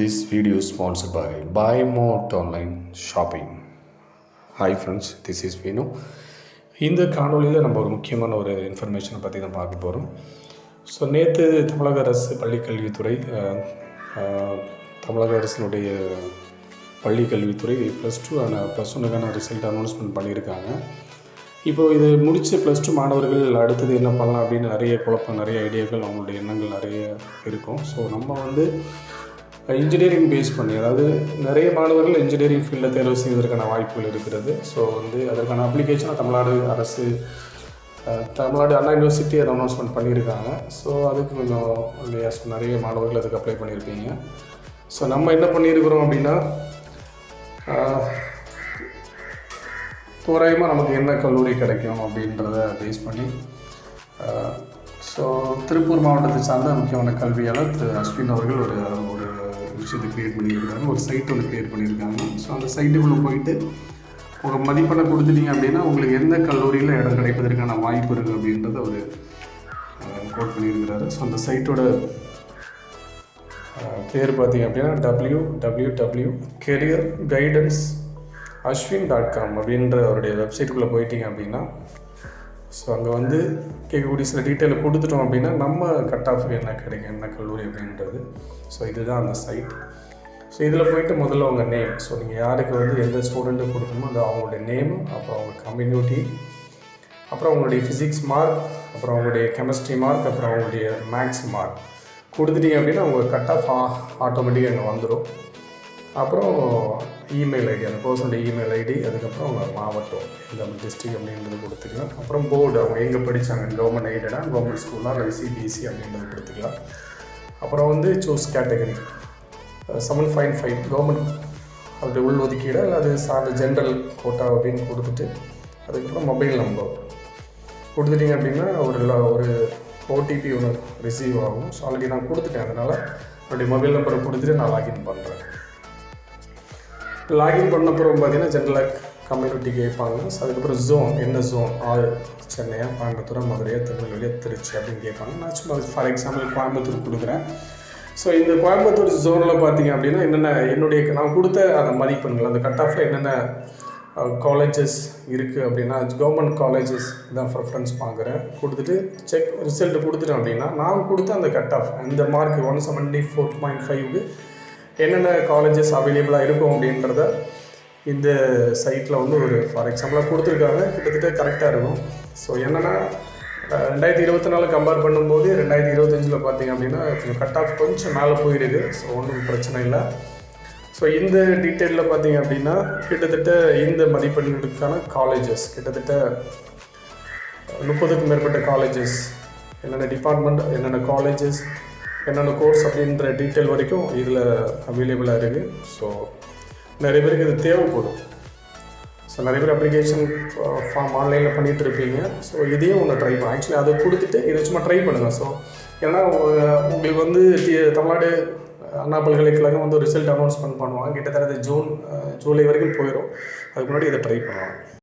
This video sponsor by bye mode online shopping hi friends this is Venu இந்த காணொலியில் நம்ம ஒரு முக்கியமான ஒரு இன்ஃபர்மேஷனை பற்றி தான் பார்க்க போகிறோம் ஸோ நேற்று தமிழக அரசு பள்ளிக்கல்வித்துறை தமிழக அரசினுடைய பள்ளிக்கல்வித்துறை ப்ளஸ் டூ ப்ளஸ் ஒன்றுக்கான ரிசல்ட் அனௌன்ஸ்மெண்ட் பண்ணியிருக்காங்க. இப்போது இது முடித்த ப்ளஸ் டூ மாணவர்கள் அடுத்தது என்ன பண்ணலாம் அப்படின்னு நிறைய குழப்பம் நிறைய ஐடியாக்கள் அவங்களுடைய எண்ணங்கள் நிறைய இருக்கும். ஸோ நம்ம வந்து இன்ஜினியரிங் பேஸ் பண்ணி அதாவது நிறைய மாணவர்கள் இன்ஜினியரிங் ஃபீல்டில் தேர்வு செய்வதற்கான வாய்ப்புகள் இருக்கிறது. ஸோ வந்து அதற்கான அப்ளிகேஷனை தமிழ்நாடு அரசு தமிழ்நாடு அண்ணா யூனிவர்சிட்டி அதை அனௌன்ஸ்மெண்ட் பண்ணியிருக்காங்க. ஸோ அதுக்கு கொஞ்சம் நிறைய மாணவர்கள் அதுக்கு அப்ளை பண்ணியிருப்பீங்க. ஸோ நம்ம என்ன பண்ணியிருக்கிறோம் அப்படின்னா தோராயமாக நமக்கு என்ன கல்லூரி கிடைக்கும் அப்படின்றத பேஸ் பண்ணி ஸோ திருப்பூர் மாவட்டத்தை சார்ந்த முக்கியமான கல்வியாளர் திரு அஸ்வின் அவர்கள் ஒரு விஷயத்தை க்ரியேட் பண்ணியிருக்காங்க ஒரு சைட் ஒன்று க்ரியேட் பண்ணியிருக்காங்க. ஸோ அந்த சைட்டுக்குள்ளே போயிட்டு உங்கள் மதிப்பெண்ணை கொடுத்துட்டீங்க அப்படின்னா உங்களுக்கு எந்த கல்லூரியில் இடம் கிடைப்பதற்கான வாய்ப்பு இருக்குது அப்படின்றத அவர் கோட் பண்ணியிருக்கிறாரு. ஸோ அந்த சைட்டோட பேர் பார்த்தீங்க அப்படின்னா W W W career guidance Ashwin dot com அப்படின்ற அவருடைய வெப்சைட்டுக்குள்ளே போயிட்டீங்க அப்படின்னா ஸோ அங்கே வந்து கேட்கக்கூடிய சில டீட்டெயிலை கொடுத்துட்டோம் அப்படின்னா நம்ம கட் ஆஃப் என்ன கிடைக்கும் என்ன கல்லூரி அப்படின்றது. ஸோ இதுதான் அந்த சைட் ஸோ இதில் போயிட்டு முதல்ல உங்கள் நேம் ஸோ நீங்கள் யாருக்கு வந்து எந்த ஸ்டூடெண்ட்டு கொடுக்கணுமோ அது அவங்களுடைய நேம் அப்புறம் அவங்க கம்யூனிட்டி அப்புறம் அவங்களுடைய ஃபிசிக்ஸ் மார்க் அப்புறம் அவங்களுடைய கெமிஸ்ட்ரி மார்க் அப்புறம் அவங்களுடைய மேக்ஸ் மார்க் கொடுத்துட்டீங்க அப்படின்னா உங்கள் கட் ஆஃப் ஆட்டோமேட்டிக்காக அங்கே வந்துடும் அப்புறம் இமெயில் ஐடி அந்த பர்சனோட இமெயில் ஐடி அதுக்கப்புறம் அவங்க மாவட்டம் இந்த டிஸ்ட்ரிக் அப்படின்றது கொடுத்துக்கலாம். அப்புறம் போர்டு அவங்க எங்கே படித்தாங்க கவர்மெண்ட் எய்டடாக கவர்மெண்ட் ஸ்கூலாக இல்லை சிபிஎஸ்சி அப்படின்றது கொடுத்துக்கலாம் அப்புறம் வந்து choose category seven fine five government அப்படி உள் ஒதுக்கீடு இல்லை அது சார்ந்த ஜென்ரல் கோட்டா அப்படின்னு கொடுத்துட்டு அதுக்கப்புறம் மொபைல் நம்பர் கொடுத்துட்டீங்க அப்படின்னா ஒரு ல- ஒரு ஓடிபி ஒன்று ரிசீவ் ஆகும். ஸோ ஆல்ரெடி நான் கொடுத்துட்டேன். அதனால் என்னுடைய மொபைல் நம்பரை கொடுத்துட்டு நான் லாகின் பண்ணுறேன் லாகின் பண்ண அப்புறம் பார்த்தீங்கன்னா ஜென்ரலாக கம்யூனிட்டி கேட்பாங்க. ஸோ அதுக்கப்புறம் ஜோன் என்ன ஜோன் ஆல் சென்னையா கோயம்புத்தூரா மதுரையா திருநெல்வேலியா திருச்சி அப்படின்னு கேட்பாங்க. நான் சும்மா ஃபார் எக்ஸாம்பிள் கோயம்புத்தூர் கொடுக்குறேன். ஸோ இந்த கோயம்புத்தூர் ஜோனில் பார்த்தீங்க அப்படின்னா என்னென்ன என்னுடைய நான் கொடுத்த அந்த மதிப்பெண்கள் அந்த கட் ஆஃபில் என்னென்ன காலேஜஸ் இருக்குது அப்படின்னா கவர்மெண்ட் காலேஜஸ் தான் ப்ரிஃபரன்ஸ் பார்க்குறேன் கொடுத்துட்டு செக் ரிசல்ட் கொடுத்துட்டேன் அப்படின்னா நான் கொடுத்த அந்த கட் ஆஃப் அந்த mark one seventy four point ஃபைவ்க்கு என்னென்ன காலேஜஸ் அவைலபிளாக இருக்கும் அப்படின்றத இந்த சைட்டில் வந்து ஒரு ஃபார் எக்ஸாம்பிளாக கொடுத்துருக்காங்க. கிட்டத்தட்ட கரெக்டாக இருக்கும். ஸோ என்னென்னா ரெண்டாயிரத்தி இருபத்தி நாலு கம்பேர் பண்ணும்போது ரெண்டாயிரத்தி இருபத்தஞ்சில் பார்த்தீங்க அப்படின்னா கொஞ்சம் கட் ஆஃப் கொஞ்சம் மேலே போயிடுது ஸோ ஒன்றும் பிரச்சனை இல்லை. ஸோ இந்த டீட்டெயிலில் பார்த்தீங்க அப்படின்னா கிட்டத்தட்ட இந்த மதிப்பெண்களுக்கான காலேஜஸ் கிட்டத்தட்ட முப்பதுக்கும் மேற்பட்ட காலேஜஸ் என்னென்ன டிபார்ட்மெண்ட் என்னென்ன காலேஜஸ் என்னென்ன கோர்ஸ் அப்படின்ற டீட்டெயில் வரைக்கும் இதில் அவைலபிளாக இருக்குது ஸோ நிறைய பேருக்கு இது தேவைப்படும். ஸோ நிறைய பேர் அப்ளிகேஷன் ஃபார்ம் ஆன்லைனில் பண்ணிட்டு இருப்பீங்க. ஸோ இதையும் ஒன்று ட்ரை பண்ணும் ஆக்சுவலி அதை கொடுத்துட்டு இதை சும்மா ட்ரை பண்ணுங்கள் ஸோ ஏன்னா உங்களுக்கு வந்து தமிழ்நாடு அண்ணா பல்கலைக்கழகம் வந்து ரிசல்ட் அனௌன்ஸ்மெண்ட் பண்ணுவாங்க. கிட்டத்தட்ட ஜூன் ஜூலை வரைக்கும் போயிடும் அதுக்கு முன்னாடி இதை ட்ரை பண்ணுவாங்க